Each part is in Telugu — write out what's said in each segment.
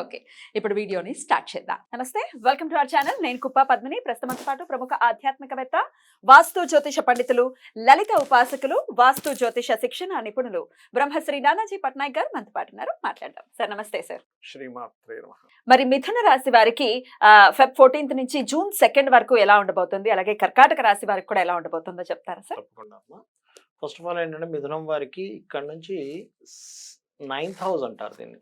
ఓకే ఇప్పుడు వీడియోని స్టార్ట్ చేద్దాం. నమస్తే వెల్కమ్ టు అవర్ ఛానల్. నేను కుప్ప పద్మిని. ప్రస్తుతంతో పాటు ప్రముఖ ఆధ్యాత్మికవేత్త వాస్తు జ్యోతిష పండితులు లలిత ఉపాసకులు వాస్తు జ్యోతిష శిక్షణ నిపుణులు బ్రహ్మశ్రీ నానాజీ పట్నాయక్ గారు మనతో పాటు ఉన్నారు. మాట్లాడదాం. సార్ నమస్తే సార్. మరి మిథున రాశి వారికి ఫెబ్ ఫోర్టీన్త్ నుంచి జూన్ సెకండ్ వరకు ఎలా ఉండబోతుంది? అలాగే కర్కాటక రాశి వారికి కూడా ఎలా ఉండబోతుందో చెప్తారా సార్? తప్పకుండా ఫస్ట్ ఆఫ్ ఆల్ ఏంటంటే మిథునం వారికి ఇక్కడ నుంచి నైన్త్ హౌస్ అంటారు దీన్ని.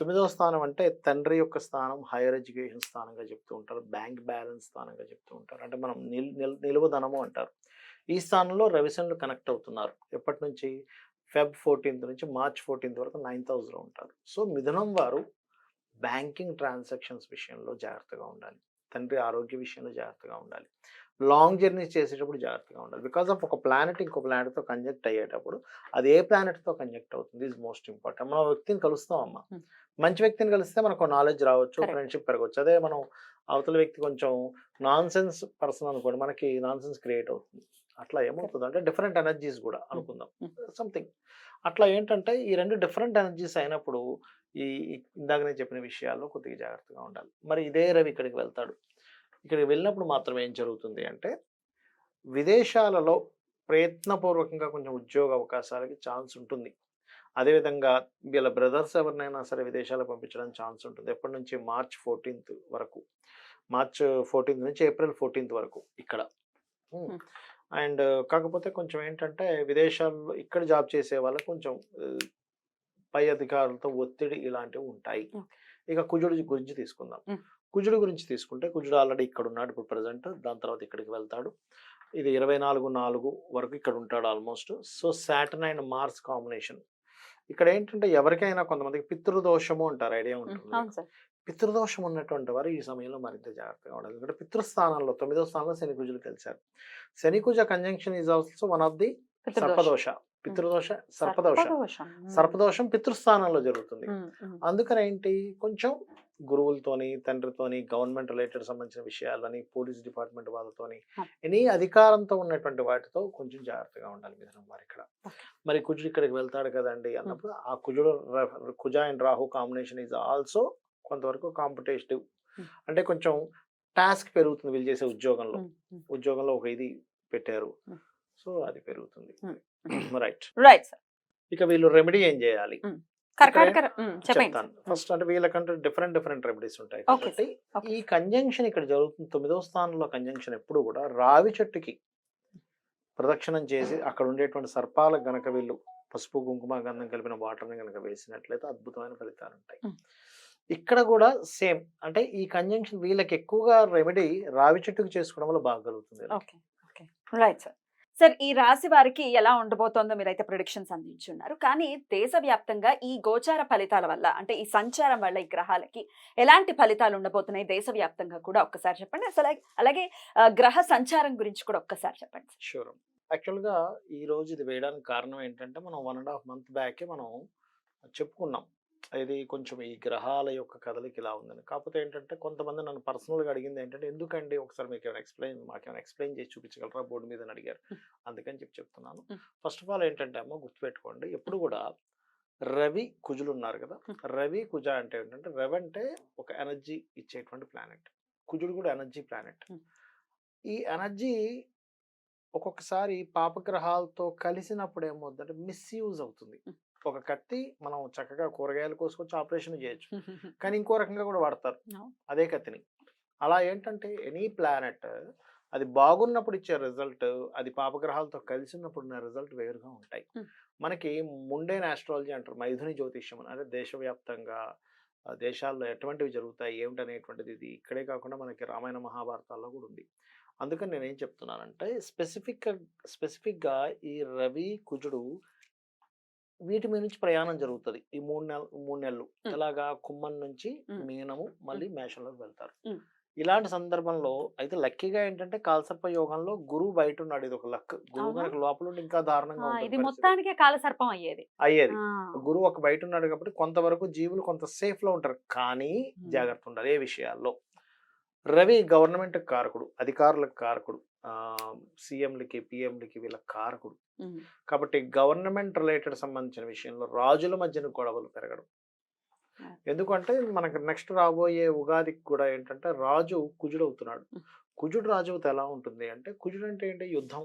తొమ్మిదవ స్థానం అంటే తండ్రి యొక్క స్థానం హైయర్ ఎడ్యుకేషన్ స్థానంగా చెప్తూ ఉంటారు. బ్యాంక్ బ్యాలెన్స్ స్థానంగా చెప్తూ ఉంటారు. అంటే మనం నిల్ నిల్ అంటారు. ఈ స్థానంలో రవిశనులు కనెక్ట్ అవుతున్నారు. ఎప్పటి నుంచి? ఫెబ్ ఫోర్టీన్త్ నుంచి మార్చ్ ఫోర్టీన్త్ వరకు నైన్త్ హౌస్లో ఉంటారు. సో మిథునం వారు బ్యాంకింగ్ ట్రాన్సాక్షన్స్ విషయంలో జాగ్రత్తగా ఉండాలి. తండ్రి ఆరోగ్య విషయంలో జాగ్రత్తగా ఉండాలి. లాంగ్ జర్నీస్ చేసేటప్పుడు జాగ్రత్తగా ఉండాలి. బికాస్ ఆఫ్ ఒక ప్లానెట్ ఇంకో ప్లానెట్తో కంజెక్ట్ అయ్యేటప్పుడు అది ఏ ప్లానెట్తో కంజెక్ట్ అవుతుంది? Is most important. మనం వ్యక్తిని కలుస్తాం అమ్మ. మంచి వ్యక్తిని కలిస్తే మనకు నాలెడ్జ్ రావచ్చు. ఫ్రెండ్షిప్ పెరగవచ్చు. అదే మనం అవతల వ్యక్తి కొంచెం నాన్ సెన్స్ పర్సన్ అనుకోండి మనకి నాన్ సెన్స్ క్రియేట్ అవుతుంది. అట్లా ఏమవుతుంది అంటే డిఫరెంట్ ఎనర్జీస్ కూడా అనుకుందాం. సంథింగ్ అట్లా ఏంటంటే ఈ రెండు డిఫరెంట్ ఎనర్జీస్ అయినప్పుడు ఈ ఈ- ఇందాక నేను చెప్పిన విషయాల్లో కొద్దిగా జాగ్రత్తగా ఉండాలి. మరి ఇదే రవి ఇక్కడికి వెళ్తాడు. ఇక్కడికి వెళ్ళినప్పుడు మాత్రం ఏం జరుగుతుంది అంటే విదేశాలలో ప్రయత్నపూర్వకంగా కొంచెం ఉద్యోగ అవకాశాలకి ఛాన్స్ ఉంటుంది. అదేవిధంగా వీళ్ళ బ్రదర్స్ ఎవరినైనా సరే విదేశాలకు పంపించడానికి ఛాన్స్ ఉంటుంది. ఎప్పటి నుంచి? మార్చ్ ఫోర్టీన్త్ వరకు. మార్చ్ ఫోర్టీన్త్ నుంచి ఏప్రిల్ ఫోర్టీన్త్ వరకు ఇక్కడ. అండ్ కాకపోతే కొంచెం ఏంటంటే విదేశాల్లో ఇక్కడ జాబ్ చేసే వాళ్ళకి కొంచెం పై అధికారులతో ఒత్తిడి ఇలాంటివి ఉంటాయి. ఇక కుజుడు గురించి తీసుకుందాం. కుజుడు గురించి తీసుకుంటే కుజుడు ఆల్రెడీ ఇక్కడ ఉన్నాడు ఇప్పుడు ప్రజెంట్. దాని తర్వాత ఇక్కడికి వెళ్తాడు. ఇది ఇరవై నాలుగు నాలుగు వరకు ఇక్కడ ఉంటాడు almost. So Saturn and Mars combination. ఇక్కడ ఏంటంటే ఎవరికైనా కొంతమందికి పితృదోషము అంటారు ఐడియా ఉంటుంది. పితృదోషం ఉన్నటువంటి వారు ఈ సమయంలో మరింత జాగ్రత్తగా ఉండాలి. ఎందుకంటే పితృస్థానంలో తొమ్మిదో స్థానంలో శని కుజులు కలిశారు. శని కుజ conjunction is also one of the సర్పదోష పితృదోష సర్పదోష. సర్పదోషం. పితృస్థానంలో జరుగుతుంది. అందుకని ఏంటి? కొంచెం గురువులతోని తండ్రితోని గవర్నమెంట్ రిలేటెడ్ సంబంధించిన విషయాలని పోలీస్ డిపార్ట్మెంట్ వాళ్ళతోని. ఎనీ అధికారంతో ఉన్నటువంటి వాటితో కొంచెం జాగ్రత్తగా ఉండాలి మిథునం వారు ఇక్కడ. మరి కుజుడు ఇక్కడికి వెళ్తాడు కదండి అన్నప్పుడు ఆ కుజుడు కుజ and Rahu combination is also కొంతవరకు కాంపిటేటివ్. అంటే కొంచెం టాస్క్ పెరుగుతుంది వీళ్ళు చేసే ఉద్యోగంలో. ఉద్యోగంలో ఒక ఇది పెట్టారు. సో అది పెరుగుతుంది. రైట్ రైట్ ఇక వీళ్ళు రెమెడీ ఏం చేయాలి? కర్కాటక చెప్తాను. ఫస్ట్ అంటే వీళ్ళకంటే డిఫరెంట్ డిఫరెంట్ రెమెడీస్ ఉంటాయి. కాబట్టి. ఈ కంజంక్షన్ ఇక్కడ జరుగుతుంది. తొమ్మిదవ స్థానంలో కంజంక్షన్ ఎప్పుడు కూడా రావి చెట్టుకి ప్రదక్షిణం చేసి అక్కడ ఉండేటువంటి సర్పాలకు గనక వీళ్ళు పసుపు కుంకుమ గంధం కలిపిన వాటర్ని గనక వేసినట్లయితే అద్భుతమైన ఫలితాలు ఉంటాయి. ఇక్కడ కూడా సేమ్ అంటే ఈ కంజంక్షన్ వీళ్ళకి ఎక్కువగా రెమెడీ రావి చెట్టుకు చేసుకోవడం వల్ల బాగా కలుగుతుంది రైట్ సార్ సార్ ఈ రాశి వారికి ఎలా ఉండబోతోందో మీరైతే ప్రొడిక్షన్స్ అందించున్నారు. కానీ దేశవ్యాప్తంగా ఈ గోచార ఫలితాల వల్ల అంటే ఈ సంచారం వల్ల ఈ గ్రహాలకి ఎలాంటి ఫలితాలు ఉండబోతున్నాయి? దేశవ్యాప్తంగా కూడా ఒక్కసారి చెప్పండి. అసలు అలాగే- గ్రహ సంచారం గురించి కూడా ఒక్కసారి చెప్పండి షూర్. యాక్చువల్గా ఈ రోజు ఇది వేయడానికి కారణం ఏంటంటే మనం వన్ అండ్ హాఫ్ మంత్ బ్యాకే మనం చెప్పుకున్నాం. ఇది కొంచెం ఈ గ్రహాల యొక్క కదలిక ఇలా ఉందని కాకపోతే ఏంటంటే కొంతమంది నన్ను పర్సనల్గా అడిగింది ఏంటంటే ఎందుకండి ఒకసారి మీకు ఏమైనా ఎక్స్ప్లెయిన్ మాకేమైనా ఎక్స్ప్లెయిన్ చేసి చూపించగలరా బోర్డు మీద అడిగారు. అందుకని చెప్పి చెప్తున్నాను. ఫస్ట్ ఆఫ్ ఆల్ ఏంటంటే అమ్మ గుర్తుపెట్టుకోండి ఎప్పుడు కూడా రవి కుజులు ఉన్నారు కదా. రవి కుజ అంటే ఏంటంటే రవి అంటే ఒక ఎనర్జీ ఇచ్చేటువంటి ప్లానెట్ కుజుడు కూడా ఎనర్జీ ప్లానెట్. ఈ ఎనర్జీ ఒక్కొక్కసారి పాపగ్రహాలతో కలిసినప్పుడు ఏమవుతుందంటే మిస్యూజ్ అవుతుంది. ఒక కత్తి మనం చక్కగా కూరగాయలు కోసుకొచ్చి ఆపరేషన్ చేయొచ్చు కానీ ఇంకో రకంగా కూడా వాడతారు. అదే కత్తిని అలా ఏంటంటే ఎనీ ప్లానెట్ అది బాగున్నప్పుడు ఇచ్చే రిజల్ట్ అది పాపగ్రహాలతో కలిసి ఉన్నప్పుడు ఉన్న రిజల్ట్ వేరుగా ఉంటాయి. మనకి ముండేన్ ఆస్ట్రాలజీ అంటారు మైథుని జ్యోతిష్యం అని అంటే దేశవ్యాప్తంగా దేశాల్లో ఎటువంటివి జరుగుతాయి ఏమిటి అనేటువంటిది ఇది ఇక్కడే కాకుండా మనకి రామాయణ మహాభారతాల్లో కూడా ఉంది అందుకని నేను ఏం చెప్తున్నానంటే స్పెసిఫిక్ స్పెసిఫిక్గా ఈ రవి కుజుడు వీటి మీద నుంచి ప్రయాణం జరుగుతుంది ఈ మూడు నెల మూడు నెలలు. ఇలాగా కుమ్మం నుంచి. మీనము మళ్ళీ మేషంలోకి వెళ్తారు. ఇలాంటి సందర్భంలో అయితే లక్కీగా ఏంటంటే కాలసర్ప యోగంలో గురువు బయట ఉన్నాడు ఇది ఒక లక్ గురువు? కనుక లోపల ఇంకా దారుణంగా ఇది. మొత్తానికే కాలసర్పం అయ్యేది అయ్యేది గురువు ఒక బయట ఉన్నాడు కాబట్టి కొంతవరకు జీవులు కొంత సేఫ్లో ఉంటారు కానీ. జాగ్రత్త ఉండాలి ఏ విషయాల్లో రవి గవర్నమెంట్ కారకుడు అధికారులకు కారకుడు సీఎంలకి పిఎంలకి వీళ్ళ కారకుడు కాబట్టి గవర్నమెంట్ రిలేటెడ్ సంబంధించిన విషయంలో రాజుల మధ్యన గొడవలు పెరగడం. ఎందుకంటే మనకు నెక్స్ట్ రాబోయే ఉగాదికి కూడా ఏంటంటే రాజు కుజుడు అవుతున్నాడు Hmm. కుజుడు రాజు ఎలా ఉంటుంది అంటే కుజుడు అంటే ఏంటి? యుద్ధం.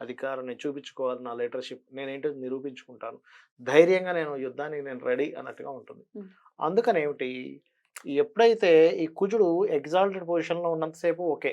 అధికారాన్ని చూపించుకోవాలి నా లీడర్షిప్. నేనేంటో నిరూపించుకుంటాను. ధైర్యంగా నేను యుద్ధానికి నేను రెడీ అన్నట్టుగా ఉంటుంది. అందుకని ఏమిటి ఎప్పుడైతే ఈ కుజుడు ఎగ్జాల్టెడ్ పొజిషన్లో ఉన్నంతసేపు ఓకే.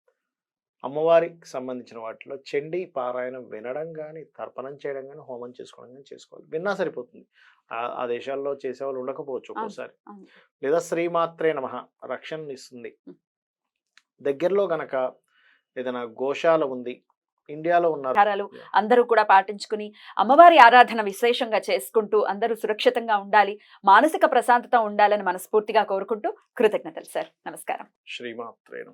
అమ్మవారికి సంబంధించిన వాటిలో చండీ పారాయణం వినడం కానీ తర్పణం చేయడం కానీ హోమం చేసుకోవడం కానీ చేసుకోవాలి. విన్నా సరిపోతుంది. ఆ- దేశాల్లో చేసేవాళ్ళు ఉండకపోవచ్చు ఒక్కోసారి. లేదా శ్రీమాత్రే నమ రక్షణ ఇస్తుంది. దగ్గరలో గనక ఏదైనా గోశాల ఉంది ఇండియాలో ఉన్నారు అందరూ కూడా పాటించుకుని అమ్మవారి ఆరాధన విశేషంగా చేసుకుంటూ అందరూ సురక్షితంగా ఉండాలి మానసిక ప్రశాంతత ఉండాలని మనస్ఫూర్తిగా కోరుకుంటూ కృతజ్ఞతలు సార్. నమస్కారం. శ్రీమాత్రే నమ.